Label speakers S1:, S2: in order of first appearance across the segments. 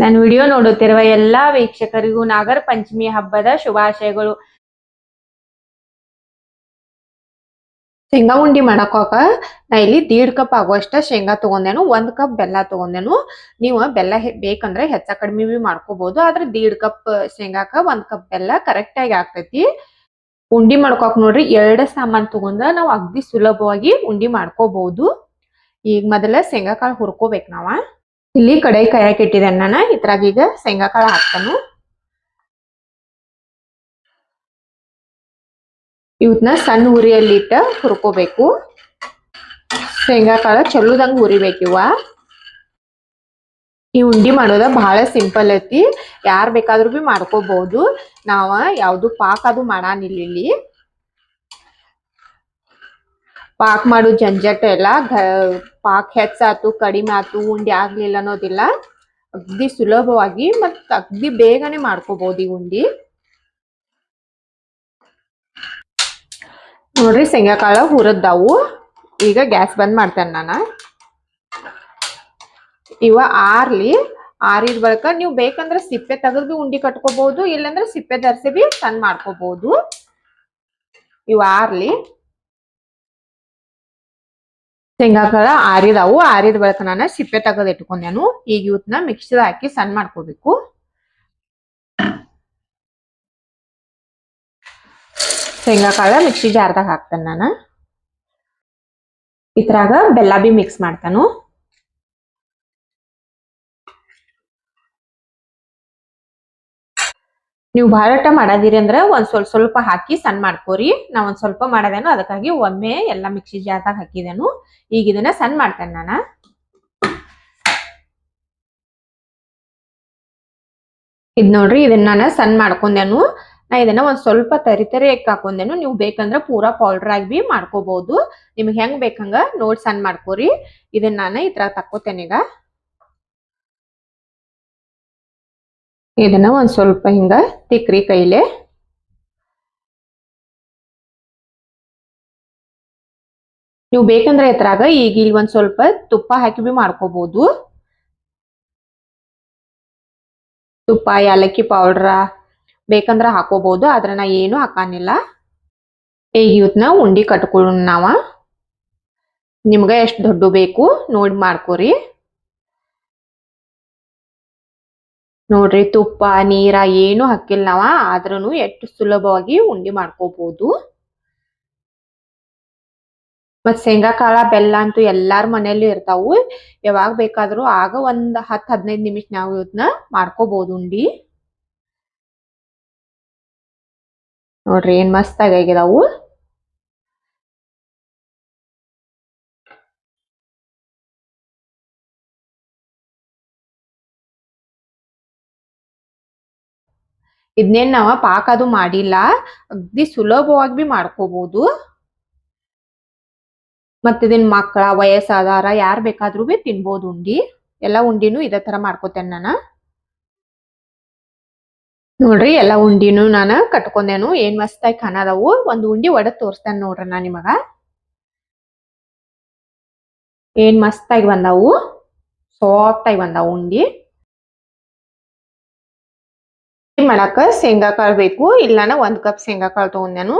S1: ನನ್ನ ವಿಡಿಯೋ ನೋಡುತ್ತಿರುವ ಎಲ್ಲಾ ವೀಕ್ಷಕರಿಗೂ ನಾಗರ ಪಂಚಮಿ ಹಬ್ಬದ ಶುಭಾಶಯಗಳು. ಶೇಂಗಾ ಉಂಡಿ ಮಾಡಕೋಕ ನಾ ಇಲ್ಲಿ ದೀಡ್ ಕಪ್ ಆಗುವಷ್ಟ ಶೇಂಗಾ ತಗೊಂಡೇನು, ಒಂದ್ ಕಪ್ ಬೆಲ್ಲ ತಗೊಂಡೇನು. ನೀವು ಬೆಲ್ಲ ಬೇಕಂದ್ರೆ ಹೆಚ್ಚ ಕಡಿಮೆ ಬಿ ಮಾಡ್ಕೋಬಹುದು ಆದ್ರೆ ದೀಡ್ ಕಪ್ ಶೇಂಗಾಕ ಒಂದ್ ಕಪ್ ಬೆಲ್ಲ ಕರೆಕ್ಟ್ ಆಗಿ ಆಗ್ತೈತಿ. ಉಂಡಿ ಮಾಡ್ಕೋಕ್ ನೋಡ್ರಿ, ಎರಡ ಸಾಮಾನ್ ತಗೊಂಡ್ರ ನಾವ್ ಅಗ್ದಿ ಸುಲಭವಾಗಿ ಉಂಡಿ ಮಾಡ್ಕೋಬಹುದು ಈಗ ಮೊದಲ ಶೇಂಗಾ ಕಾಳು ಹುರ್ಕೋಬೇಕು ನಾವ. ಇಲ್ಲಿ ಕಡಾಯಿ ಕಾಯಕ್ಕೆ ಇಟ್ಟಿದೆ ನಾನು ಇದ್ರಾಗ ಈಗ ಶೇಂಗಾ ಕಾಳು ಹಾಕ್ತಾನು. ಇವತ್ನ ಸಣ್ಣ ಉರಿಯಲ್ಲಿ ಇಟ್ಟ ಹುರ್ಕೋಬೇಕು. ಶೇಂಗಾ ಕಾಳು ಚಲೋದಂಗ್ ಹುರಿಬೇಕು ಇವ ಈ ಉಂಡಿ ಮಾಡೋದ ಬಹಳ ಸಿಂಪಲ್ ಐತಿ. ಯಾರ್ ಬೇಕಾದ್ರೂ ಬಿ ಮಾಡ್ಕೋಬಹುದು ನಾವ ಯಾವ್ದು ಪಾಕ ಅದು ಮಾಡಾನಿಲ್ಲ ಇಲ್ಲಿ ಪಾಕ್ ಮಾಡೋ ಜಂಜಟ ಎಲ್ಲ ಪಾಕ್ ಹೆಚ್ಚಾತು ಕಡಿಮೆ ಆಯ್ತು ಉಂಡಿ ಆಗ್ಲಿಲ್ಲ ಅನ್ನೋದಿಲ್ಲ. ಅಗ್ದಿ ಸುಲಭವಾಗಿ ಮತ್ ಅಗ್ದಿ ಬೇಗನೆ ಮಾಡ್ಕೋಬಹುದು ಈ ಉಂಡಿ. ನೋಡ್ರಿ ಶೇಂಗಾ ಕಾಳ ಹುರದ್ದಾವು. ಈಗ ಗ್ಯಾಸ್ ಬಂದ್ ಮಾಡ್ತೇನೆ ನಾನು. ಇವ ಆರ್ಲಿ. ಆರಿದ ಬಳಿಕ ನೀವು ಬೇಕಂದ್ರೆ ಸಿಪ್ಪೆ ತೆಗೆದು ಬಿ ಉಂಡಿ ಕಟ್ಕೋಬಹುದು ಇಲ್ಲಂದ್ರೆ ಸಿಪ್ಪೆ ಧರಿಸಿ ಬಿ ಸಣ್ಣ ಮಾಡ್ಕೋಬಹುದು ಇವ ಆರ್ಲಿ. ಶೇಂಗಾ ಕಾಳ ಆರಿದಾವು, ಆರಿದ ಬಳಿಕ ನಾನು ಸಿಪ್ಪೆ ತೆಗೆದು ಇಟ್ಕೊಂಡೇನು. ಈಗ ಇವತ್ತನ್ನ ಮಿಕ್ಸಿದ ಹಾಕಿ ಸಣ್ಣ ಮಾಡ್ಕೋಬೇಕು. ಶೇಂಗಾ ಕಾಳ ಮಿಕ್ಸಿ ಜಾರ್ದಾಗ ಹಾಕ್ತೇನೆ ನಾನು. ಇದ್ರಾಗ ಬೆಲ್ಲ ಬಿ ಮಿಕ್ಸ್ ಮಾಡ್ತಾನು. ನೀವು ಬಹಳಟ ಮಾಡದಿರಿ ಅಂದ್ರೆ ಒಂದ್ ಸ್ವಲ್ಪ ಸ್ವಲ್ಪ ಹಾಕಿ ಸಣ್ಣ ಮಾಡ್ಕೋರಿ. ನಾ ಒಂದ್ ಸ್ವಲ್ಪ ಮಾಡದೇನು, ಅದಕ್ಕಾಗಿ ಒಮ್ಮೆ ಎಲ್ಲ ಮಿಕ್ಸಿ ಜಾರ್ದಾಗ ಹಾಕಿದೆನು. ಈಗ ಇದನ್ನ ಸಣ್ಣ ಮಾಡ್ತೇನೆ ನಾನು. ಇದ್ ನೋಡ್ರಿ, ಇದನ್ನ ನಾನು ಸಣ್ಣ ಮಾಡ್ಕೊಂಡೆನು. ನಾ ಇದನ್ನ ಒಂದ್ ಸ್ವಲ್ಪ ತರಿ ತರಿ ಹಾಕೊಂಡೇನು. ನೀವು ಬೇಕಂದ್ರ ಪೂರಾ ಪೌಡರ್ ಆಗಿ ಬಿ ಮಾಡ್ಕೋಬಹುದು ನಿಮ್ಗೆ ಹೆಂಗ್ ಬೇಕಂಗ ನೋಡ್ ಸಣ್ಣ ಮಾಡ್ಕೋರಿ. ಇದನ್ನ ನಾನು ಈ ತರ ತಕ್ಕೋತೇನೆ ಈಗ. ಇದನ್ನ ಒಂದು ಸ್ವಲ್ಪ ಹಿಂಗ ತಿಕ್ರಿ ಕೈಲೆ. ನೀವು ಬೇಕಂದ್ರೆ ಎತ್ತರಾಗ ಈಗ ಇಲ್ಲಿ ಒಂದ್ ಸ್ವಲ್ಪ ತುಪ್ಪ ಹಾಕಿ ಬಿ ಮಾಡ್ಕೋಬಹುದು ತುಪ್ಪ ಏಲಕ್ಕಿ ಪೌಡ್ರ ಬೇಕಂದ್ರ ಹಾಕೋಬಹುದು ಆದ್ರೆ ನಾ ಏನು ಹಾಕಾನಿಲ್ಲ. ಈಗ ಇವತ್ನ ಉಂಡಿ ಕಟ್ಕೊಳ್ಳೋಣ ನಾವ. ನಿಮ್ಗ ಎಷ್ಟ್ ದೊಡ್ಡ ಬೇಕು ನೋಡಿ ಮಾಡ್ಕೋರಿ. ನೋಡ್ರಿ ತುಪ್ಪ, ನೀರ ಏನು ಹಾಕಿಲ್ಲ ನಾವ ಆದ್ರೂ ಎಷ್ಟು ಸುಲಭವಾಗಿ ಉಂಡಿ ಮಾಡ್ಕೋಬಹುದು ಮತ್ ಶೇಂಗಾ, ಕಾಳ, ಬೆಲ್ಲ ಅಂತೂ ಎಲ್ಲಾರ ಮನೆಯಲ್ಲಿ ಇರ್ತಾವು. ಯಾವಾಗ ಬೇಕಾದ್ರೂ ಆಗ ಒಂದ್ ಹತ್ ಹದಿನೈದು ನಿಮಿಷ ನಾವು ಇವತ್ನ ಮಾಡ್ಕೋಬಹುದು ಉಂಡಿ. ನೋಡ್ರಿ ಏನ್ ಮಸ್ತ್ ಆಗಿದಾವು ಇದನ್ನೇನ್ ನಾವು ಪಾಕ ಅದು ಮಾಡಿಲ್ಲ, ಅಗ್ದಿ ಸುಲಭವಾಗಿ ಬಿ ಮಾಡ್ಕೋಬಹುದು ಮತ್ತೆ ಇದನ್ ಮಕ್ಕಳ ವಯಸ್ಸಾದಾರ ಯಾರು ಬೇಕಾದ್ರೂ ಬಿ ತಿನ್ಬೋದು ಉಂಡಿ. ಎಲ್ಲ ಉಂಡಿನೂ ಇದೇ ತರ ಮಾಡ್ಕೋತೇನೆ ನಾನು. ನೋಡ್ರಿ ಎಲ್ಲ ಉಂಡಿನೂ ನಾನು ಕಟ್ಕೊಂಡೇನು, ಏನ್ ಮಸ್ತಾಗಿ ಕಾಣದವು. ಒಂದು ಉಂಡಿ ಒಡೆ ತೋರಿಸ್ತೇನೆ ನೋಡ್ರಿ ನಾನು ನಿಮಗ. ಏನ್ ಮಸ್ತಾಗಿ ಬಂದಾವು. ಸಾಫ್ಟ್ ಆಗಿ ಬಂದಾವು ಉಂಡಿ. ಮಾಡಾಕ ಶೇಂಗಾ ಕಾಳು ಬೇಕು. ಇಲ್ಲಾನ ಒಂದ್ ಕಪ್ ಶೇಂಗಾ ಕಾಳು ತಗೊಂಡೇನು,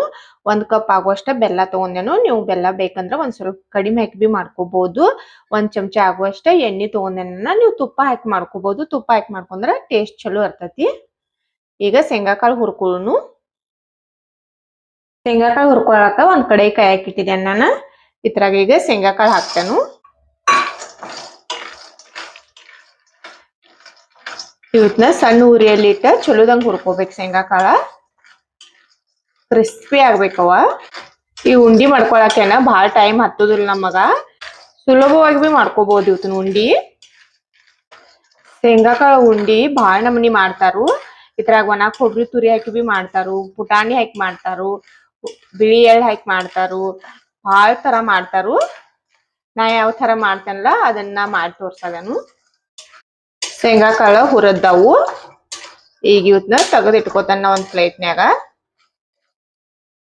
S1: ಒಂದ್ ಕಪ್ ಆಗುವಷ್ಟ ಬೆಲ್ಲ ತಗೊಂಡೇನು. ನೀವು ಬೆಲ್ಲ ಬೇಕಂದ್ರೆ ಒಂದ್ ಸ್ವಲ್ಪ ಕಡಿಮೆ ಹಾಕಿ ಬಿ ಮಾಡ್ಕೋಬಹುದು ಒಂದ್ ಚಮಚ ಆಗುವಷ್ಟ ಎಣ್ಣೆ ತಗೊಂಡೇನ ನೀವು ತುಪ್ಪ ಹಾಕಿ ಮಾಡ್ಕೋಬಹುದು ತುಪ್ಪ ಹಾಕಿ ಮಾಡ್ಕೊಂಡ್ರೆ ಟೇಸ್ಟ್ ಚಲೋ ಇರ್ತತಿ. ಈಗ ಶೇಂಗಾ ಕಾಳು ಹುರ್ಕೊಳ್ಳೋನು. ಶೇಂಗಾ ಕಾಳು ಹುರ್ಕೊಳಕ ಒಂದ್ ಕಡೆ ಕೈ ಹಾಕಿಟ್ಟಿದ್ದೇನೆ ನಾನು ಇದ್ರಾಗ ಈಗ ಶೇಂಗಾ ಕಾಳು ಹಾಕ್ತೇನು. ಇವತ್ನ ಸಣ್ಣ ಉರಿಯಲ್ಲಿ ಇಟ್ಟ ಚಲೋದಂಗ್ ಹುರ್ಕೋಬೇಕು ಶೇಂಗಾ ಕಾಳ. ಕ್ರಿಸ್ಪಿ ಆಗ್ಬೇಕವ ಈ ಉಂಡಿ ಮಾಡ್ಕೊಳಕೇನ ಭಾಳ ಟೈಮ್ ಹತ್ತುದಿಲ್ಲ ನಮಗ ಸುಲಭವಾಗಿ ಬಿ ಮಾಡ್ಕೋಬಹುದು ಇವತ್ತಿನ ಉಂಡಿ. ಶೇಂಗಾ ಕಾಳ ಉಂಡಿ ಭಾಳ ನಮೂನಿ ಮಾಡ್ತಾರು. ಇದ್ರಾಗ ಒಣ ಕೊಬ್ಬರಿ ತುರಿ ಹಾಕಿ ಬಿ ಮಾಡ್ತಾರು. ಪುಟಾಣಿ ಹಾಕಿ ಮಾಡ್ತಾರು. ಬಿಳಿ ಎಳ್ಳು ಹಾಕಿ ಮಾಡ್ತಾರು. ಭಾಳ ತರ ಮಾಡ್ತಾರು. ನಾ ಯಾವ ತರ ಮಾಡ್ತೇನಲ್ಲ ಅದನ್ನ ಮಾಡಿ ತೋರ್ಸದನು. ಶೇಂಗಾ ಕಾಳು ಹುರದ್ದಾವು ಈಗ ಇವತ್ನ ತೆಗೆದು ಇಟ್ಕೋತಾನ ಒಂದ್ ಪ್ಲೇಟ್ನ್ಯಾಗ.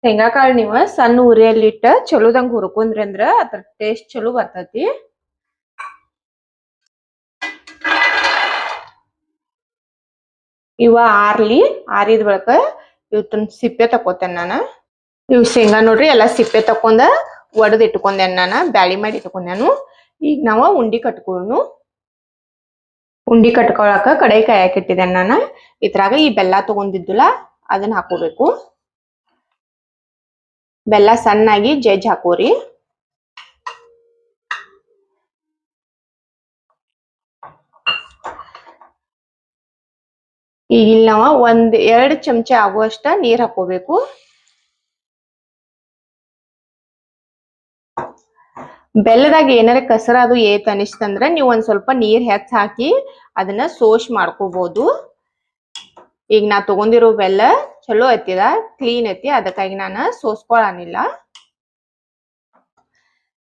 S1: ಶೇಂಗಾ ಕಾಳು ನೀವು ಸಣ್ಣ ಉರಿಯಲ್ಲಿ ಇಟ್ಟ ಚಲೋದಂಗ ಹುರ್ಕೊಂಡ್ರಿ ಅಂದ್ರ ಅದ್ರ ಟೇಸ್ಟ್ ಚಲೋ ಬರ್ತೈತಿ. ಇವ ಆರ್ಲಿ, ಆರಿದ ಬಳಿಕ ಇವತ್ತನ್ ಸಿಪ್ಪೆ ತಕೋತೇನೆ ನಾನು. ಇವ್ ಶೇಂಗಾ ನೋಡ್ರಿ ಎಲ್ಲಾ ಸಿಪ್ಪೆ ತಕೊಂಡ ಒಡದ್ ಇಟ್ಕೊಂಡೇನ್ ನಾನು, ಬ್ಯಾಳಿ ಮಾಡಿ ಇಟ್ಕೊಂಡೇನು. ಈಗ ನಾವ ಉಂಡಿ ಕಟ್ಕೊಳ್ಳೋನು ಉಂಡಿ ಕಟ್ಕೊಳಕ ಕಡಾಯಿ ಕಾಯಕ್ ಇಟ್ಟಿದ್ದೇನೆ ನಾನು ಇದ್ರಾಗ ಈ ಬೆಲ್ಲ ತಗೊಂಡಿದ್ದಿಲ್ಲ, ಅದನ್ನ ಹಾಕೋಬೇಕು. ಬೆಲ್ಲ ಸಣ್ಣಾಗಿ ಜಜ್ಜ್ ಹಾಕೋರಿ. ಈಗ ಇಲ್ಲಿ ನಾವ ಒಂದ್ ಎರಡ್ ಚಮಚ ಆಗುವಷ್ಟ ನೀರ್ ಹಾಕೋಬೇಕು. ಬೆಲ್ಲದಾಗ ಏನಾರ ಕಸರ ಅದು ಏತ್ ಅನಿಸ್ತಂದ್ರ ನೀವು ಒಂದ್ ಸ್ವಲ್ಪ ನೀರ್ ಹೆಚ್ಚ ಹಾಕಿ ಅದನ್ನ ಸೋಶ್ ಮಾಡ್ಕೋಬಹುದು ಈಗ ನಾ ತಗೊಂಡಿರೋ ಬೆಲ್ಲ ಚಲೋ ಐತಿದ ಕ್ಲೀನ್ ಐತಿ, ಅದಕ್ಕಾಗಿ ನಾನು ಸೋಸ್ಕೊಳನಿಲ್ಲ.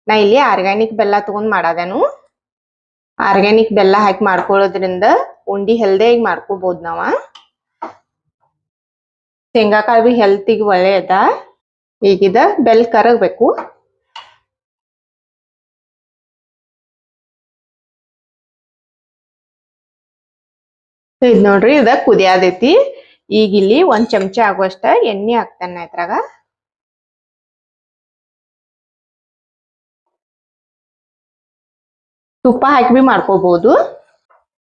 S1: ನಾ ಇಲ್ಲಿ ಆರ್ಗ್ಯಾನಿಕ್ ಬೆಲ್ಲ ತಗೊಂಡ್ ಮಾಡದೇನು. ಆರ್ಗ್ಯಾನಿಕ್ ಬೆಲ್ಲ ಹಾಕಿ ಮಾಡ್ಕೊಳ್ಳೋದ್ರಿಂದ ಉಂಡಿ ಹೆಲ್ದಿಯಾಗಿ ಮಾಡ್ಕೋಬಹುದು ನಾವ. ಶೇಂಗಾಕಾಯಿ ಬಿ ಹೆಲ್ತಿಗೆ ಒಳ್ಳೆಯದ ಈಗಿದ ಬೆಲ್ ಕರಗಬೇಕು. ಇದ್ ನೋಡ್ರಿ ಇದ ಕುದಿಯಾದೈತಿ ಈಗ ಇಲ್ಲಿ ಒಂದ್ ಚಮಚ ಆಗುವಷ್ಟ ಎಣ್ಣೆ ಹಾಕ್ತಾನ ಇದ್ರಾಗ. ತುಪ್ಪ ಹಾಕಿ ಬಿ ಮಾಡ್ಕೋಬಹುದು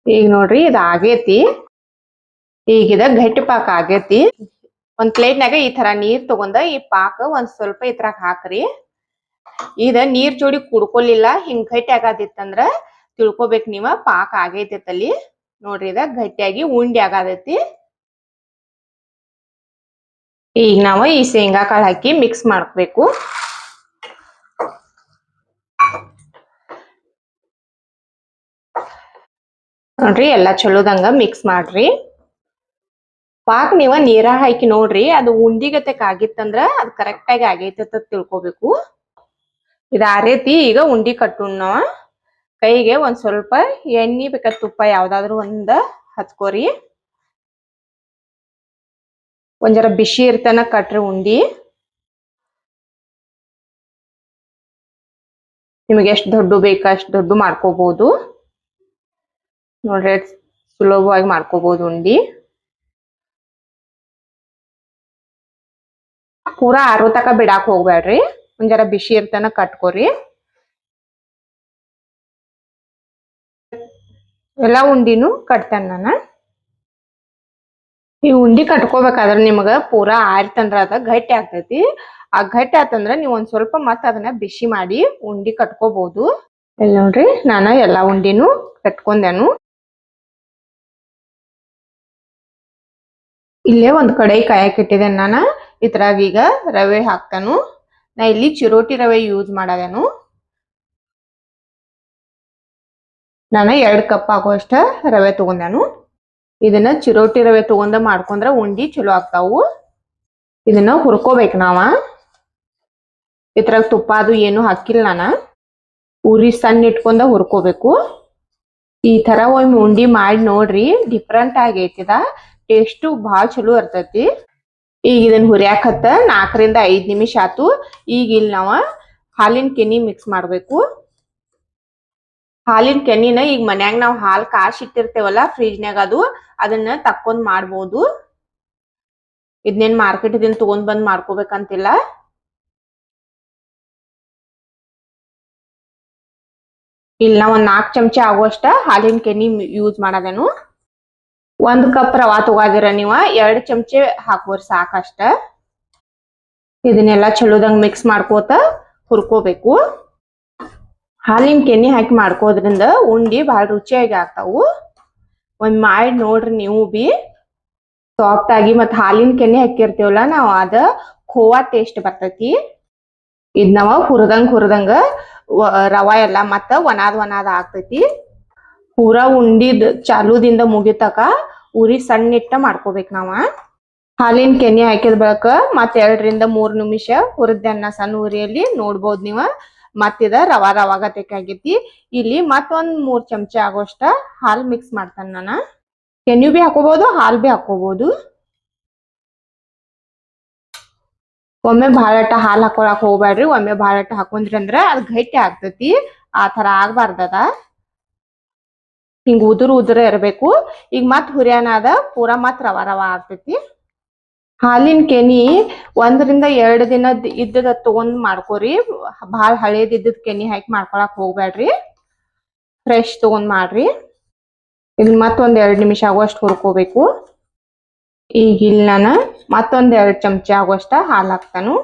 S1: ಈಗ ನೋಡ್ರಿ, ಇದ ಆಗೇತಿ. ಈಗ ಇದ ಗಟ್ಟಿ ಪಾಕ ಆಗೇತಿ. ಒಂದ್ ಪ್ಲೇಟ್ನಾಗ ಈ ತರ ನೀರ್ ತಗೊಂಡ ಈ ಪಾಕ ಒಂದ್ ಸ್ವಲ್ಪ ಇದ್ರಾಗ ಹಾಕ್ರಿ. ಇದ ನೀರ್ ಜೋಡಿ ಕುಡ್ಕೊಲಿಲ್ಲ, ಹಿಂಗ್ ಗಟ್ಟಿ ಆಗಾದಿತ್ತಂದ್ರ ತಿಳ್ಕೊಬೇಕ್ ನೀವ, ಪಾಕ ಆಗೈತೈತಲ್ಲಿ ನೋಡ್ರಿ ಇದ ಗಟ್ಟಿಯಾಗಿ ಉಂಡಿ ಆಗತೈತಿ. ಈಗ ನಾವು ಈ ಶೇಂಗಾ ಕಾಳು ಹಾಕಿ ಮಿಕ್ಸ್ ಮಾಡ್ಬೇಕು. ನೋಡ್ರಿ ಎಲ್ಲಾ ಚಲೋದಂಗ ಮಿಕ್ಸ್ ಮಾಡ್ರಿ. ಪಾಕ್ ನೀವ ನೀರ ಹಾಕಿ ನೋಡ್ರಿ ಅದು ಉಂಡಿಗತೆಕ್ ಆಗಿತ್ತಂದ್ರ ಅದು ಕರೆಕ್ಟ್ ಆಗಿ ಆಗೈತೆ ತಿಳ್ಕೊಬೇಕು. ಇದ ಆರೈತಿ ಈಗ ಉಂಡಿ ಕಟ್ಟೋಣ ನಾವ. ಕೈಗೆ ಒಂದ್ ಸ್ವಲ್ಪ ಎಣ್ಣೆ ಬೇಕಾದ ತುಪ್ಪ ಯಾವ್ದಾದ್ರು ಒಂದ ಹಚ್ಕೋರಿ ಒಂದ್ ಜರ ಬಿಸಿ ಇರ್ತನ ಕಟ್ರಿ ಉಂಡಿ. ನಿಮಗೆ ಎಷ್ಟು ದೊಡ್ಡ ಬೇಕಾ ಅಷ್ಟ್ ದೊಡ್ಡ ಮಾಡ್ಕೋಬಹುದು ನೋಡ್ರಿ, ಸುಲಭವಾಗಿ ಮಾಡ್ಕೋಬಹುದು ಉಂಡಿ. ಪೂರಾ ಆರೋ ತಕ ಬಿಡಾಕ ಹೋಗ್ಬೇಡ್ರಿ ಒಂದ್ ಬಿಸಿ ಇರ್ತನ ಕಟ್ಕೋರಿ. ಎಲ್ಲಾ ಉಂಡಿನೂ ಕಟ್ತೇನೆ ನಾನು. ಈ ಉಂಡಿ ಕಟ್ಕೋಬೇಕಾದ್ರೆ ನಿಮಗೆ ಪೂರಾ ಆರಿತಂದ್ರ ಅದ ಗಟ್ಟಿ ಆಗ್ತೈತಿ. ಆ ಗಟ್ಟಿ ಆತಂದ್ರ ನೀವು ಒಂದ್ ಸ್ವಲ್ಪ ಮತ್ತೆ ಅದನ್ನ ಬಿಸಿ ಮಾಡಿ ಉಂಡಿ ಕಟ್ಕೋಬಹುದು ಇಲ್ಲಿ ನೋಡ್ರಿ ನಾನು ಎಲ್ಲಾ ಉಂಡಿನೂ ಕಟ್ಕೊಂಡೆನು. ಇಲ್ಲೇ ಒಂದ್ ಕಡೆ ಕಾಯಕ್ ಇಟ್ಟಿದ್ದೇನೆ ನಾನು. ಇದ್ರಾಗ ಈಗ ರವೆ ಹಾಕ್ತಾನು. ನಾ ಇಲ್ಲಿ ಚಿರೋಟಿ ರವೆ ಯೂಸ್ ಮಾಡದೇನು. ನಾನು ಎರಡು ಕಪ್ ಆಗುವಷ್ಟ ರವೆ ತೊಗೊಂಡೆನು. ಇದನ್ನ ಚಿರೋಟಿ ರವೆ ತಗೊಂಡ ಮಾಡ್ಕೊಂಡ್ರೆ ಉಂಡಿ ಚಲೋ ಆಗ್ತಾವು. ಇದನ್ನ ಹುರ್ಕೋಬೇಕು ನಾವ. ಇದ್ರಾಗ ತುಪ್ಪ ಅದು ಏನು ಹಾಕಿಲ್ಲ ನಾನು. ಉರಿ ಸಣ್ಣ ಇಟ್ಕೊಂಡ ಹುರ್ಕೋಬೇಕು. ಈ ತರ ಒಮ್ಮೆ ಉಂಡಿ ಮಾಡಿ ನೋಡ್ರಿ ಡಿಫ್ರೆಂಟ್ ಆಗೈತಿದ. ಟೇಸ್ಟು ಭಾಳ ಚಲೋ ಇರ್ತೈತಿ. ಈಗ ಇದನ್ನ ಹುರಿಯಾಕತ್ತ ನಾಲ್ಕರಿಂದ ಐದು ನಿಮಿಷ ಆತು. ಈಗ ಇಲ್ಲಿ ನಾವ ಹಾಲಿನ ಕೆನಿ ಮಿಕ್ಸ್ ಮಾಡ್ಬೇಕು. ಹಾಲಿನ ಕೆನಿನ ಈಗ ಮನ್ಯಾಗ ನಾವು ಹಾಲು ಕಾಶ್ ಇಟ್ಟಿರ್ತೇವಲ್ಲ ಫ್ರಿಜ್ನ್ಯಾಗ ಅದು, ಅದನ್ನ ತಕ್ಕೊಂಡ್ ಮಾಡ್ಬೋದು. ಇದನ್ನೇನ್ ಮಾರ್ಕೆಟ್ ಇದನ್ನ ತಗೊಂಡ್ ಬಂದ್ ಮಾಡ್ಕೋಬೇಕಂತಿಲ್ಲ. ಇಲ್ಲ ನಾವು ಒಂದ್ ನಾಲ್ಕು ಚಮಚ ಆಗುವಷ್ಟ ಹಾಲಿನ ಕೆನಿ ಯೂಸ್ ಮಾಡೋದೇನು. ಒಂದ್ ಕಪ್ ರವಾ ತಗೋದಿರ ನೀವ, ಎರಡ್ ಚಮಚೆ ಹಾಕೋರ್ ಸಾಕಷ್ಟ. ಇದನ್ನೆಲ್ಲ ಚಲೋದಂಗ್ ಮಿಕ್ಸ್ ಮಾಡ್ಕೋತ ಹುರ್ಕೋಬೇಕು. ಹಾಲಿನ ಕೆನೆ ಹಾಕಿ ಮಾಡ್ಕೋದ್ರಿಂದ ಉಂಡಿ ಬಹಳ ರುಚಿಯಾಗಿ ಆಗ್ತಾವು. ಒಂದ್ ಮಾಡಿ ನೋಡ್ರಿ ನೀವು ಬಿ. ಸಾಫ್ಟ್ ಆಗಿ ಮತ್ತ್ ಹಾಲಿನ ಕೆನೆ ಹಾಕಿರ್ತೀವಲ್ಲ ನಾವ್ ಅದ ಖೋವಾ ಟೇಸ್ಟ್ ಬರ್ತೈತಿ. ಇದ್ ನಾವ ಹುರದಂಗ್ ಹುರದಂಗ ರವಾ ಎಲ್ಲ ಮತ್ತ ಒಣಾದ್ ಒಣಾದ್ ಆಗ್ತೈತಿ. ಪೂರಾ ಉಂಡಿದ್ ಚಾಲುದಿಂದ ಮುಗಿತಕ ಉರಿ ಸಣ್ಣ ಇಟ್ಟ ಮಾಡ್ಕೋಬೇಕು ನಾವ. ಹಾಲಿನ ಕೆನೆ ಹಾಕಿದ ಬಳಕ ಮತ್ ಎರಡರಿಂದ ಮೂರ್ ನಿಮಿಷ ಹುರಿದನ್ನ ಸಣ್ಣ ಉರಿಯಲ್ಲಿ ನೋಡ್ಬೋದ್ ನೀವ. ಮತ್ತಿದ ರವಾ ರವಾ ಆಗೈತಿ ಇಲ್ಲಿ ಮತ್ತೊಂದ್ ಮೂರ್ ಚಮಚ ಆಗೋಷ್ಟ ಹಾಲ್ ಮಿಕ್ಸ್ ಮಾಡ್ತಾನ ನಾನು. ಕೆನ್ಯು ಬಿ ಹಾಕೋಬಹುದು ಹಾಲ್ ಬಿ ಹಾಕೋಬಹುದು ಒಮ್ಮೆ ಭಾಳಟ ಹಾಲ್ ಹಾಕೊಳಕ್ ಹೋಗ್ಬ್ಯಾಡ್ರಿ. ಒಮ್ಮೆ ಭಾಳಟ ಹಾಕೊಂಡ್ರಿ ಅಂದ್ರ ಅದ್ ಗಟ್ಟಿ ಆಗ್ತತಿ. ಆ ತರ ಆಗ್ಬಾರ್ದದ. ಹಿಂಗ ಉದುರು ಉದುರ ಇರಬೇಕು. ಈಗ ಮತ್ ಹುರಿಯಾನಾದ ಪೂರಾ ಮತ್ ರವ ರವ ಆಗ್ತೈತಿ. ಹಾಲಿನ ಕೆನಿ ಒಂದರಿಂದ ಎರಡು ದಿನ ಇದ್ದದ ತಗೊಂಡ್ ಮಾಡ್ಕೋರಿ. ಭಾಳ ಹಳೇದ್ ಕೆನಿ ಹಾಕಿ ಮಾಡ್ಕೊಳಕ್ ಹೋಗ್ಬೇಡ್ರಿ ಫ್ರೆಶ್ ತಗೊಂಡ್ ಮಾಡ್ರಿ. ಇಲ್ಲಿ ಮತ್ತೊಂದ್ ಎರಡ್ ನಿಮಿಷ ಆಗುವಷ್ಟು ಹುರ್ಕೋಬೇಕು. ಈಗ ಇಲ್ಲಿ ನಾನು ಮತ್ತೊಂದ್ ಎರಡ್ ಚಮಚ ಆಗುವಷ್ಟ ಹಾಲ್ ಹಾಕ್ತಾನು.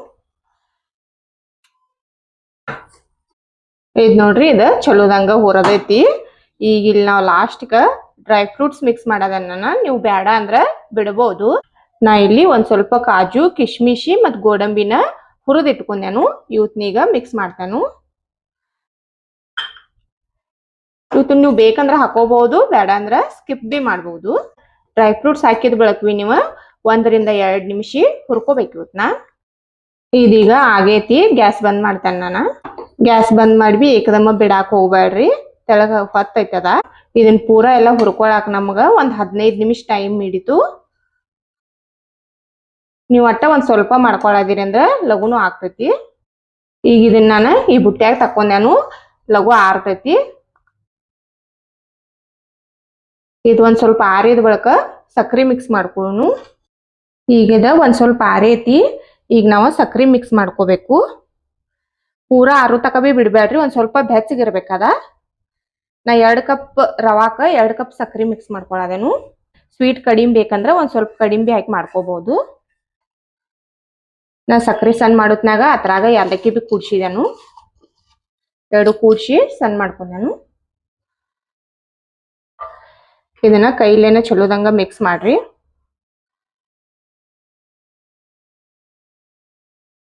S1: ಇದ್ ನೋಡ್ರಿ ಇದ ಚಲೋದಂಗ ಹುರದೈತಿ. ಈಗ ಇಲ್ಲಿ ನಾವ್ ಲಾಸ್ಟ್ಗ ಡ್ರೈ ಫ್ರೂಟ್ಸ್ ಮಿಕ್ಸ್ ಮಾಡೋದನ್ನ ನೀವು ಬೇಡ ಅಂದ್ರ ಬಿಡಬಹುದು ನಾ ಇಲ್ಲಿ ಒಂದ್ ಸ್ವಲ್ಪ ಕಾಜು, ಕಿಶ್ಮಿಶಿ ಮತ್ ಗೋಡಂಬಿನ ಹುರಿದಿಟ್ಕೊಂಡೆನು ಇವತ್ನೀಗ ಮಿಕ್ಸ್ ಮಾಡ್ತಾನು. ಇವತ್ತು ನೀವು ಬೇಕಂದ್ರೆ ಹಾಕೋಬಹುದು ಬೇಡ ಅಂದ್ರೆ ಸ್ಕಿಪ್ ಬಿ ಮಾಡಬಹುದು. ಡ್ರೈ ಫ್ರೂಟ್ಸ್ ಹಾಕಿದ ಬೆಳಕ್ವಿ ನೀವು ಒಂದರಿಂದ ಎರಡ್ ನಿಮಿಷ ಹುರ್ಕೋಬೇಕು ಇವತ್ನ ಇದೀಗ ಆಗೇತಿ, ಗ್ಯಾಸ್ ಬಂದ್ ಮಾಡ್ತೇನೆ ನಾನು. ಗ್ಯಾಸ್ ಬಂದ್ ಮಾಡಿ ಏಕದಮ್ಮ ಬಿಡಾಕ್ ಹೋಗ್ಬೇಡ್ರಿ ತೆಳಗ ಹೊತ್ತೈತದ. ಇದನ್ ಪೂರಾ ಎಲ್ಲ ಹುರ್ಕೊಳಕ್ ನಮ್ಗ ಒಂದ್ ಹದಿನೈದು ನಿಮಿಷ ಟೈಮ್ ಹಿಡಿತು. ನೀವ್ ಅಟ್ಟ ಒಂದು ಸ್ವಲ್ಪ ಮಾಡ್ಕೊಳದಿರಿ ಅಂದ್ರೆ ಲಘುನು ಆಗ್ತೈತಿ. ಈಗ ಇದನ್ನ ನಾನು ಈ ಬುಟ್ಟಿಯಾಗ ತಕೊಂಡ್ಯಾನು ಲಘು ಆರ್ತೈತಿ. ಇದು ಒಂದು ಸ್ವಲ್ಪ ಆರಿದ ಬಳಿಕ ಸಕ್ಕರೆ ಮಿಕ್ಸ್ ಮಾಡ್ಕೊಳ್ಳೋನು ಈಗಿದ ಒಂದು ಸ್ವಲ್ಪ ಆರೈತಿ. ಈಗ ನಾವು ಸಕ್ಕರೆ ಮಿಕ್ಸ್ ಮಾಡ್ಕೋಬೇಕು. ಪೂರ ಆರು ತಕ ಬಿ ಬಿಡಬೇಡ್ರಿ ಒಂದು ಸ್ವಲ್ಪ ಬೆಚ್ಚಗಿರ್ಬೇಕದ. ನಾ ಎರಡು ಕಪ್ ರವಾಕ, ಎರಡು ಕಪ್ ಸಕ್ಕರೆ ಮಿಕ್ಸ್ ಮಾಡ್ಕೊಳ್ಳೋದೇನು ಸ್ವೀಟ್ ಕಡಿಮೆ ಬೇಕಂದ್ರೆ ಒಂದು ಸ್ವಲ್ಪ ಕಡಿಮೆ ಹಾಕಿ ಮಾಡ್ಕೋಬಹುದು ನಾ ಸಕ್ಕರೆ ಸಣ್ಣ ಮಾಡೋತ್ನಾಗ ಅದ್ರಾಗ ಯಾಲಕ್ಕಿ ಬಿ ಕೂಡ್ಸಿದೆನು. ಎರಡು ಕೂಡ್ಸಿ ಸಣ್ಣ ಮಾಡ್ಕೊಂಡೆನು. ಇದನ್ನ ಕೈಲೇನೆ ಚಲೋದಂಗ ಮಿಕ್ಸ್ ಮಾಡ್ರಿ.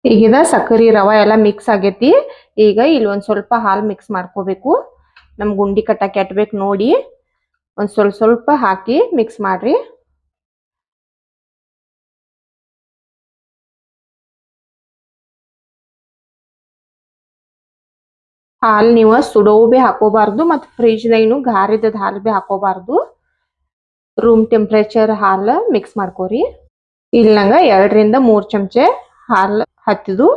S1: ಈಗಿದ ಸಕ್ಕರಿ ರವ ಎಲ್ಲ ಮಿಕ್ಸ್ ಆಗೈತಿ. ಈಗ ಇಲ್ಲಿ ಒಂದ್ ಸ್ವಲ್ಪ ಹಾಲು ಮಿಕ್ಸ್ ಮಾಡ್ಕೋಬೇಕು. ನಮ್ ಗುಂಡಿ ಕಟ್ಟಕ್ಕೆ ಎಟ್ಬೇಕು ನೋಡಿ. ಒಂದ್ ಸ್ವಲ್ಪ ಸ್ವಲ್ಪ ಹಾಕಿ ಮಿಕ್ಸ್ ಮಾಡ್ರಿ. ಹಾಲ್ ನೀವು ಸುಡೋ ಭೀ ಹಾಕೋಬಾರ್ದು ಮತ್ತು ಫ್ರಿಜ್ ದಾಗಿನು ಗಾರಿದ ಹಾಲ್ ಬಿ ಹಾಕೋಬಾರ್ದು. ರೂಮ್ ಟೆಂಪ್ರೇಚರ್ ಹಾಲು ಮಿಕ್ಸ್ ಮಾಡ್ಕೋರಿ. ಇಲ್ಲಿ ನಂಗೆ ಎರಡರಿಂದ ಮೂರು ಚಮಚೆ ಹಾಲು ಹತ್ತಿದು.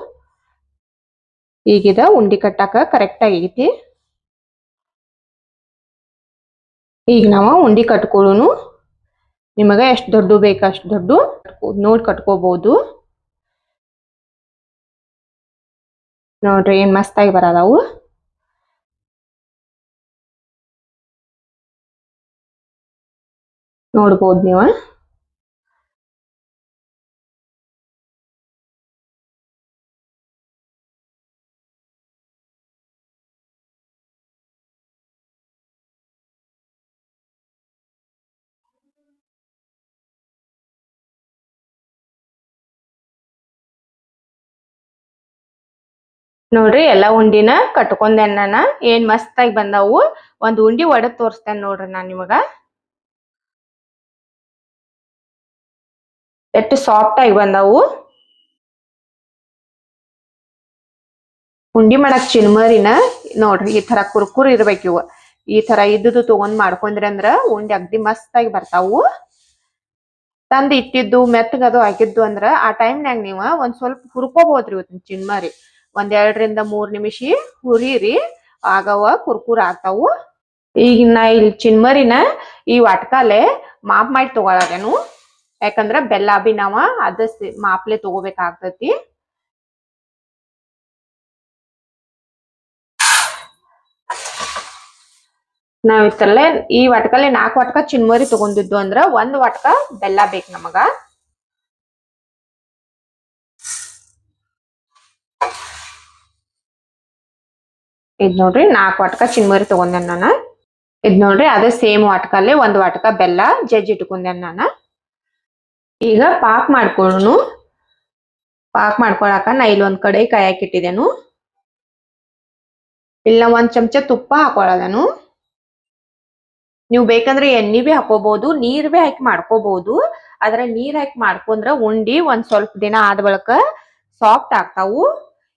S1: ಈಗಿದ ಉಂಡಿ ಕಟ್ಟಾಕ ಕರೆಕ್ಟ್ ಆಗೈತಿ ಈಗ ನಾವು ಉಂಡಿ ಕಟ್ಕೊಳ್ಳೋನು ನಿಮಗೆ ಎಷ್ಟು ದೊಡ್ಡ ಬೇಕು ಅಷ್ಟು ದೊಡ್ಡ ನೋಡಿ ಕಟ್ಕೋಬಹುದು ನೋಡ್ರಿ ಏನು ಮಸ್ತಾಗಿ ಬರದಾವು. ನೋಡ್ಬೋದು ನೀವು. ನೋಡ್ರಿ ಎಲ್ಲಾ ಉಂಡಿನ ಕಟ್ಕೊಂಡೆನ್ ನಾನ ಏನ್ ಮಸ್ತಾಗಿ ಬಂದಾವು. ಒಂದ್ ಉಂಡಿ ಒಡದ್ ತೋರಿಸ್ತೇನೆ ನೋಡ್ರಿ ನಾನ್ ನಿಮಗ. ಎಷ್ಟು ಸಾಫ್ಟ್ ಆಗಿ ಬಂದಾವು. ಉಂಡಿ ಮಾಡಕ್ ಚಿನ್ಮರಿನ ನೋಡ್ರಿ ಈ ತರ ಕುರ್ಕುರ್ ಇರ್ಬೇಕು ಇವು. ಈ ತರ ಇದ್ದು ತಗೊಂಡ್ ಮಾಡ್ಕೊಂಡ್ರಿ ಅಂದ್ರ ಉಂಡಿ ಅಗ್ದಿ ಮಸ್ತಾಗಿ ಬರ್ತಾವು. ತಂದ್ ಇಟ್ಟಿದ್ದು ಮೆತ್ತಗದು ಆಗಿದ್ದು ಅಂದ್ರ ಆ ಟೈಮ್ನ್ಯಾಗ ನೀವ ಒಂದ್ ಸ್ವಲ್ಪ ಹುರ್ಕೋಬಹುದ್ರಿ ಇವತ್ತಿನ ಚಿನ್ಮರಿ ಒಂದ್ ಎರಡರಿಂದ ಮೂರ್ ನಿಮಿಷ ಹುರಿರಿ, ಆಗವ ಕುರ್ಕುರ್ ಆಗ್ತಾವು. ಈಗ ನಾ ಇಲ್ಲಿ ಚಿನ್ಮರಿನ ಈ ವಾಟ್ಕಾಲೆ ಮಾಪ್ ಮಾಡಿ ತಗೊಳಗೇನು ಯಾಕಂದ್ರ ಬೆಲ್ಲ ಬಿ ನಾವ ಅದ ಮಾಪ್ಲೆ ತಗೋಬೇಕಾಗ್ತತಿ. ನಾವ್ ಇತ್ತಲ್ಲೇ ಈ ವಟಕಲ್ಲಿ ನಾಲ್ಕು ವಟಕ ಚಿನ್ಮರಿ ತಗೊಂಡಿದ್ದು ಅಂದ್ರ ಒಂದ್ ವಟಕ ಬೆಲ್ಲ ಬೇಕ್ ನಮಗ. ಇದ್ ನೋಡ್ರಿ ನಾಲ್ಕು ವಾಟಕ ಚಿನ್ಮರಿ ತಗೊಂಡೆ ನಾನು. ಇದ್ ನೋಡ್ರಿ ಅದೇ ಸೇಮ್ ವಾಟ್ಕಲ್ಲಿ ಒಂದ್ ವಾಟ್ಕ ಬೆಲ್ಲ ಜಜ್ಜಿ ಇಟ್ಕೊಂಡೆ ನಾನ. ಈಗ ಪಾಕ್ ಮಾಡ್ಕೊಳ್ಳೋನು ಪಾಕ್ ಮಾಡ್ಕೊಳಕ ನಾ ಇಲ್ಲಿ ಒಂದ್ ಕಡೆ ಕಾಯಕ್ ಇಟ್ಟಿದ್ದೇನು ಇಲ್ಲ ಒಂದ್ ಚಮಚ ತುಪ್ಪ ಹಾಕೊಳ್ಳೋದನು ನೀವು ಬೇಕಂದ್ರೆ ಎಣ್ಣೆ ಬಿ ಹಾಕೋಬಹುದು ನೀರ್ ಬಿ ಹಾಕಿ ಮಾಡ್ಕೋಬಹುದು ಆದ್ರೆ ನೀರ್ ಹಾಕಿ ಮಾಡ್ಕೊಂಡ್ರ ಉಂಡಿ ಒಂದ್ ಸ್ವಲ್ಪ ದಿನ ಆದ ಬಳಿಕ ಸಾಫ್ಟ್ ಆಗ್ತಾವು.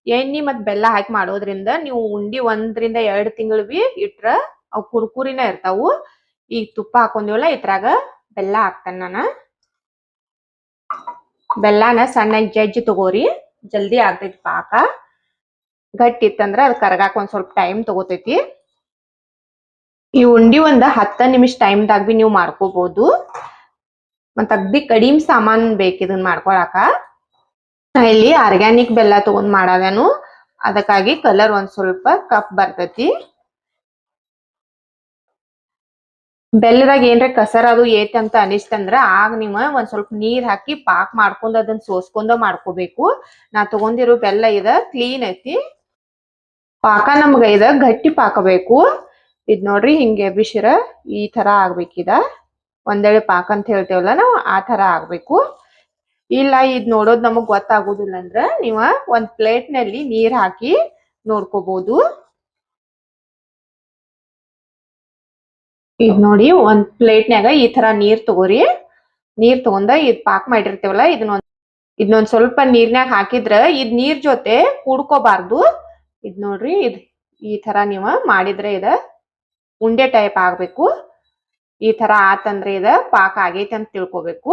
S1: ಎಣ್ಣೆ ಮತ್ ಬೆಲ್ಲ ಹಾಕಿ ಮಾಡೋದ್ರಿಂದ ನೀವು ಉಂಡಿ ಒಂದ್ರಿಂದ ಎರಡ್ ತಿಂಗಳು ಬಿ ಇಟ್ರ ಅವು ಕುರ್ಕುರಿನ ಇರ್ತಾವು. ಈಗ ತುಪ್ಪ ಹಾಕೊಂಡಿವಲ್ಲ ಇದ್ರಾಗ ಬೆಲ್ಲ ಹಾಕ್ತೇನೆ ನಾನು. ಬೆಲ್ಲನ ಸಣ್ಣಗೆ ಜಜ್ಜಿ ತಗೋರಿ. ಜಲ್ದಿ ಆಗ್ತೈತಿ ಪಾಕ. ಗಟ್ಟಿ ಇತ್ತಂದ್ರ ಅದ್ ಕರಗಾಕ ಒಂದ್ ಸ್ವಲ್ಪ ಟೈಮ್ ತಗೋತೈತಿ. ಈ ಉಂಡಿ ಒಂದ್ ಹತ್ತ ನಿಮಿಷ ಟೈಮ್ದಾಗ ಬಿ ನೀವು ಮಾಡ್ಕೋಬಹುದು ಮತ್ತ ಅಗ್ದಿ ಕಡಿಮೆ ಸಾಮಾನ್ ಬೇಕು ಇದನ್ನ ಮಾಡ್ಕೊಳಾಕ. ಇಲ್ಲಿ ಆರ್ಗ್ಯಾನಿಕ್ ಬೆಲ್ಲ ತಗೊಂಡ್ ಮಾಡದೇನು. ಅದಕ್ಕಾಗಿ ಕಲರ್ ಒಂದ್ ಸ್ವಲ್ಪ ಕಪ್ ಬರ್ತೈತಿ. ಬೆಲ್ಲದಾಗ ಏನ್ರ ಕಸರ ಅದು ಏತ್ ಅಂತ ಅನಿಸ್ತಂದ್ರ ಆಗ ನೀವು ಒಂದ್ ಸ್ವಲ್ಪ ನೀರ್ ಹಾಕಿ ಪಾಕ್ ಮಾಡ್ಕೊಂಡ್ ಅದನ್ನ ಸೋಸ್ಕೊಂಡ ಮಾಡ್ಕೋಬೇಕು. ನಾ ತಗೊಂಡಿರೋ ಬೆಲ್ಲ ಇದ ಕ್ಲೀನ್ ಐತಿ. ಪಾಕ ನಮ್ಗ ಇದ ಗಟ್ಟಿ ಪಾಕಬೇಕು. ಇದ್ ನೋಡ್ರಿ ಹಿಂಗೆ ಬಿಸಿರ ಈ ತರ ಆಗ್ಬೇಕಿದ ಒಂದೇಳೆ ಪಾಕ ಅಂತ ಹೇಳ್ತೇವಲ್ಲ ನಾವು ಆ ತರ ಆಗ್ಬೇಕು. ಇಲ್ಲ ಇದ್ ನೋಡೋದ್ ನಮಗ್ ಗೊತ್ತಾಗೋದಿಲ್ಲ ಅಂದ್ರ ನೀವ ಒಂದ್ ಪ್ಲೇಟ್ನಲ್ಲಿ ನೀರ್ ಹಾಕಿ ನೋಡ್ಕೋಬಹುದು ಈಗ ನೋಡಿ ಒಂದ್ ಪ್ಲೇಟ್ನ್ಯಾಗ ಈ ತರ ನೀರ್ ತಗೋರಿ. ನೀರ್ ತಗೊಂಡ ಇದ್ ಪಾಕ್ ಮಾಡಿರ್ತೇವಲ್ಲ ಇದನ್ನೊಂದ್ ಇದನ್ನೊಂದ್ ಸ್ವಲ್ಪ ನೀರ್ನ್ಯಾಗ ಹಾಕಿದ್ರ ಇದ್ ನೀರ್ ಜೊತೆ ಕೂಡ್ಕೋಬಾರ್ದು. ಇದ್ ನೋಡ್ರಿ ಇದ್ ಈ ತರ ನೀವ ಮಾಡಿದ್ರೆ ಇದ ಉಂಡೆ ಟೈಪ್ ಆಗ್ಬೇಕು. ಈ ತರ ಆತಂದ್ರೆ ಇದ ಪಾಕ ಆಗೈತೆ ಅಂತ ತಿಳ್ಕೊಬೇಕು.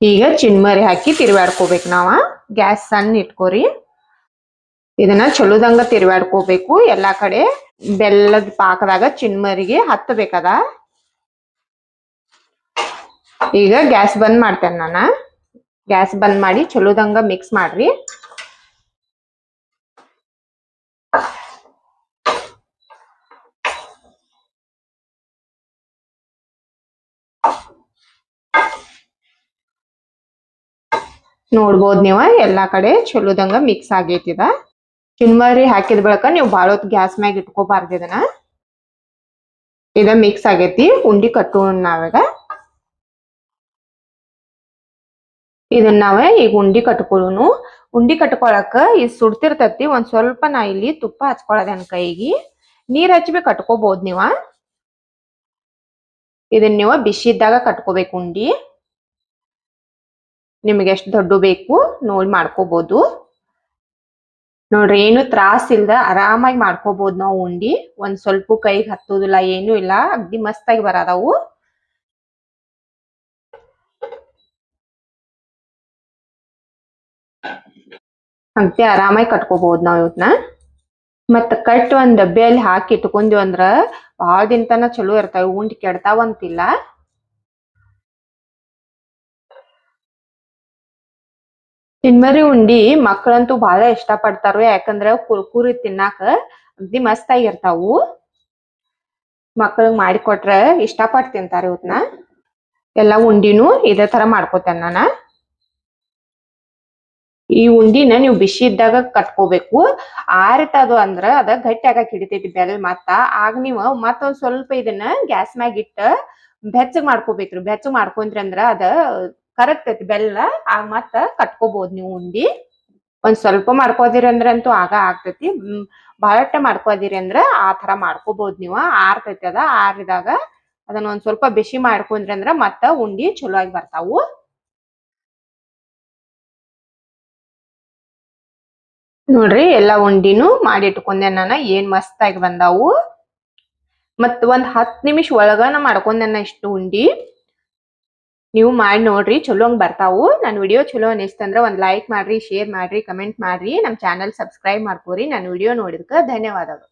S1: ಈಗ ಚಿನ್ಮರಿ ಹಾಕಿ ತಿರ್ವಾಡ್ಕೋಬೇಕು ನಾವ. ಗ್ಯಾಸ್ ಸಣ್ಣ ಇಟ್ಕೋರಿ. ಇದನ್ನ ಚಲೋದಂಗ ತಿರ್ವಾಡ್ಕೋಬೇಕು ಎಲ್ಲಾ ಕಡೆ. ಬೆಲ್ಲದ ಪಾಕದಾಗ ಚಿನ್ಮರಿಗೆ ಹತ್ತಬೇಕದ? ಈಗ ಗ್ಯಾಸ್ ಬಂದ್ ಮಾಡ್ತೇನೆ ನಾನು. ಗ್ಯಾಸ್ ಬಂದ್ ಮಾಡಿ ಚಲೋದಂಗ ಮಿಕ್ಸ್ ಮಾಡ್ರಿ. ನೋಡ್ಬೋದು ನೀವ ಎಲ್ಲಾ ಕಡೆ ಚಲೋದಂಗ ಮಿಕ್ಸ್ ಆಗೈತಿದ. ಚಿನ್ಮರಿ ಹಾಕಿದ ಬಳಿಕ ನೀವು ಹೊತ್ತು ಗ್ಯಾಸ್ ಮ್ಯಾಗ ಇಟ್ಕೋಬಾರ್ದು ಇದನ್ನ. ಇದ ಮಿಕ್ಸ್ ಆಗೈತಿ, ಉಂಡಿ ಕಟ್ಟೋಣ ನಾವೀಗ. ಇದನ್ನ ನಾವೇ ಈಗ ಉಂಡಿ ಕಟ್ಕೊಳ್ಳೋನು ಉಂಡಿ ಕಟ್ಕೊಳಕ ಇದು ಸುಡ್ತಿರ್ತತಿ, ಒಂದ್ ಸ್ವಲ್ಪ ನಾ ಇಲ್ಲಿ ತುಪ್ಪ ಹಚ್ಕೊಳದೇನ್ ಕೈಗೆ. ನೀರ್ ಹಚ್ಚಿ ಬಿ ಕಟ್ಕೋಬಹುದ್ ನೀವ. ಇದನ್ನ ನೀವು ಬಿಸಿ ಇದ್ದಾಗ ಕಟ್ಕೋಬೇಕು ಉಂಡಿ. ನಿಮ್ಗೆ ಎಷ್ಟು ದೊಡ್ಡ ಬೇಕು, ನೋಡಿ ಮಾಡ್ಕೋಬಹುದು ನೋಡ್ರಿ, ಏನು ತ್ರಾಸ್ ಇಲ್ದ ಆರಾಮಾಗಿ ಮಾಡ್ಕೋಬಹುದು ನಾವು ಉಂಡಿ. ಒಂದ್ ಸ್ವಲ್ಪ ಕೈಗೆ ಹತ್ತೋದಿಲ್ಲ, ಏನು ಇಲ್ಲ. ಅಗ್ದಿ ಮಸ್ತಾಗಿ ಬರದವು. ಹಂಗೆ ಆರಾಮಾಗಿ ಕಟ್ಕೋಬಹುದು ನಾವು ಇವತ್ನ. ಮತ್ತ ಕಟ್ ಒಂದ್ ಡಬ್ಬಿಯಲ್ಲಿ ಹಾಕಿ ಇಟ್ಕೊಂಡಿವಂದ್ರ ಬಹಳ ದಿನ ತನ ಚಲೋ ಇರ್ತಾವ, ಉಂಡಿ ಕೆಡ್ತಾವಂತಿಲ್ಲ. ಚಿನ್ಮರಿ ಉಂಡಿ. ಮಕ್ಕಳಂತೂ ಬಹಳ ಇಷ್ಟ ಪಡ್ತಾರ ಯಾಕಂದ್ರ ಕುರ್ಕುರಿ ತಿನ್ನಾಕ ಅಗ್ದಿ ಮಸ್ತ್ ಆಗಿರ್ತಾವು ಮಕ್ಕಳಿಗೆ ಮಾಡಿಕೊಟ್ರ ಇಷ್ಟಪಟ್ಟು ತಿಂತಾರೆ ಇವತ್ನ. ಎಲ್ಲಾ ಉಂಡಿನೂ ಇದೇ ತರ ಮಾಡ್ಕೋತೇನೆ ನಾನು. ಈ ಉಂಡಿನ ನೀವು ಬಿಸಿ ಇದ್ದಾಗ ಕಟ್ಕೋಬೇಕು. ಆರಿತದು ಅಂದ್ರ ಅದ ಗಟ್ಟಿ ಆಗಕ್ ಹಿಡಿತೈತಿ ಬೆಲ್ ಮತ್ತ. ಆಗ ನೀವು ಮತ್ತೊಂದ್ ಸ್ವಲ್ಪ ಇದನ್ನ ಗ್ಯಾಸ್ ಮ್ಯಾಗ ಇಟ್ಟ ಬೆಚ್ಚಗ್ ಮಾಡ್ಕೋಬೇಕ್ರಿ. ಬೆಚ್ಚಗ್ ಮಾಡ್ಕೊಂಡ್ರಿ ಅಂದ್ರ ಅದ ಕರಗ್ತೈತಿ ಬೆಲ್ಲ ಆಗ ಮತ್ತ ಕಟ್ಕೋಬಹುದು ನೀವು ಉಂಡಿ. ಒಂದ್ ಸ್ವಲ್ಪ ಮಾಡ್ಕೋದಿರಿ ಅಂದ್ರ ಅಂತೂ ಆಗ ಆಗ್ತೈತಿ. ಬಹಳಟ್ಟ ಮಾಡ್ಕೋದಿರಿ ಅಂದ್ರ ಆ ತರ ಮಾಡ್ಕೋಬಹುದು ನೀವು. ಆರ್ತೈತಿ ಅದ, ಆರಿದಾಗ ಅದನ್ನ ಒಂದ್ ಸ್ವಲ್ಪ ಬಿಸಿ ಮಾಡ್ಕೊಂಡ್ರಿ ಅಂದ್ರ ಮತ್ತ ಉಂಡಿ ಚಲೋ ಆಗಿ ಬರ್ತಾವು. ನೋಡ್ರಿ, ಎಲ್ಲಾ ಉಂಡಿನೂ ಮಾಡಿ ಇಟ್ಕೊಂಡೆ ನಾನ, ಏನ್ ಮಸ್ತ್ ಆಗಿ ಬಂದಾವು. ಮತ್ ಒಂದ್ ಹತ್ ನಿಮಿಷ ಒಳಗನ ಮಾಡ್ಕೊಂಡೆನ ಇಷ್ಟು ಉಂಡಿ. ನೀವು ಮಾಡಿ ನೋಡ್ರಿ, ಚಲೋ ಬರ್ತಾವು. ನನ್ ವಿಡಿಯೋ ಚಲೋ ಅನಿಸ್ತಂದ್ರೆ ಒಂದು ಲೈಕ್ ಮಾಡ್ರಿ ಶೇರ್ ಮಾಡ್ರಿ ಕಮೆಂಟ್ ಮಾಡ್ರಿ. ನಮ್ಮ ಚಾನಲ್ ಸಬ್ಸ್ಕ್ರೈಬ್ ಮಾಡ್ಕೋರಿ. ನನ್ ವಿಡಿಯೋ ನೋಡಿದಕ್ಕೆ ಧನ್ಯವಾದಗಳು.